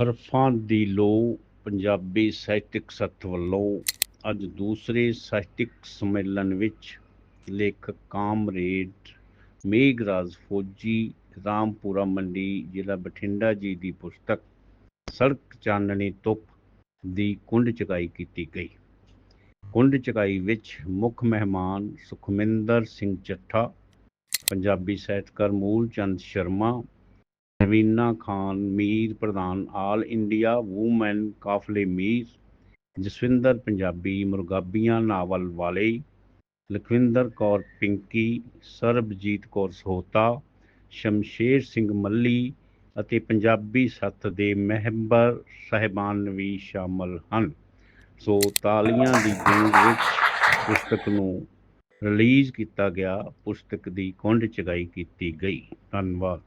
ਹਰਫਾਂ ਦੀ ਲੋ ਪੰਜਾਬੀ ਸਾਹਿਤਕ ਸੱਥ ਵੱਲੋਂ ਅੱਜ ਦੂਸਰੇ ਸਾਹਿਤਕ ਸੰਮੇਲਨ ਵਿੱਚ ਲੇਖਕ ਕਾਮਰੇਡ ਮੇਘਰਾਜ ਫੌਜੀ, ਰਾਮਪੁਰਾ ਮੰਡੀ, ਜ਼ਿਲ੍ਹਾ ਬਠਿੰਡਾ ਜੀ ਦੀ ਪੁਸਤਕ ਸੜਕ ਚਾਨਣੀ ਤੁਪ ਦੀ ਕੁੰਡ ਚਕਾਈ ਕੀਤੀ ਗਈ। ਕੁੰਡ ਚਕਾਈ ਵਿੱਚ ਮੁੱਖ ਮਹਿਮਾਨ ਸੁਖਮਿੰਦਰ ਸਿੰਘ ਚੱਠਾ, ਪੰਜਾਬੀ ਸਾਹਿਤਕਾਰ ਮੂਲ ਚੰਦ ਸ਼ਰਮਾ ਨਵੀਨਾ ਖਾਨ, ਮੀਰ ਪ੍ਰਧਾਨ, ਆਲ ਇੰਡੀਆ ਵੂਮੈਨ ਕਾਫਲੇ ਮੀਰ, ਜਸਵਿੰਦਰ ਪੰਜਾਬੀ, ਮੁਰਗਾਬੀਆਂ ਨਾਵਲ ਵਾਲੇ, ਲਖਵਿੰਦਰ ਕੌਰ ਪਿੰਕੀ, ਸਰਬਜੀਤ ਕੌਰ ਸਹੋਤਾ, ਸ਼ਮਸ਼ੇਰ ਸਿੰਘ ਮੱਲੀ ਅਤੇ ਪੰਜਾਬੀ ਸੱਥ ਦੇ ਮਹਿਬਰ ਸਾਹਿਬਾਨ ਵੀ ਸ਼ਾਮਲ ਹਨ। ਸੋ ਤਾਲੀਆਂ ਦੀ ਗੂੰਜ ਵਿੱਚ ਪੁਸਤਕ ਨੂੰ ਰਿਲੀਜ਼ ਕੀਤਾ ਗਿਆ, ਪੁਸਤਕ ਦੀ ਕੁੰਡ ਚਗਾਈ ਕੀਤੀ ਗਈ। ਧੰਨਵਾਦ।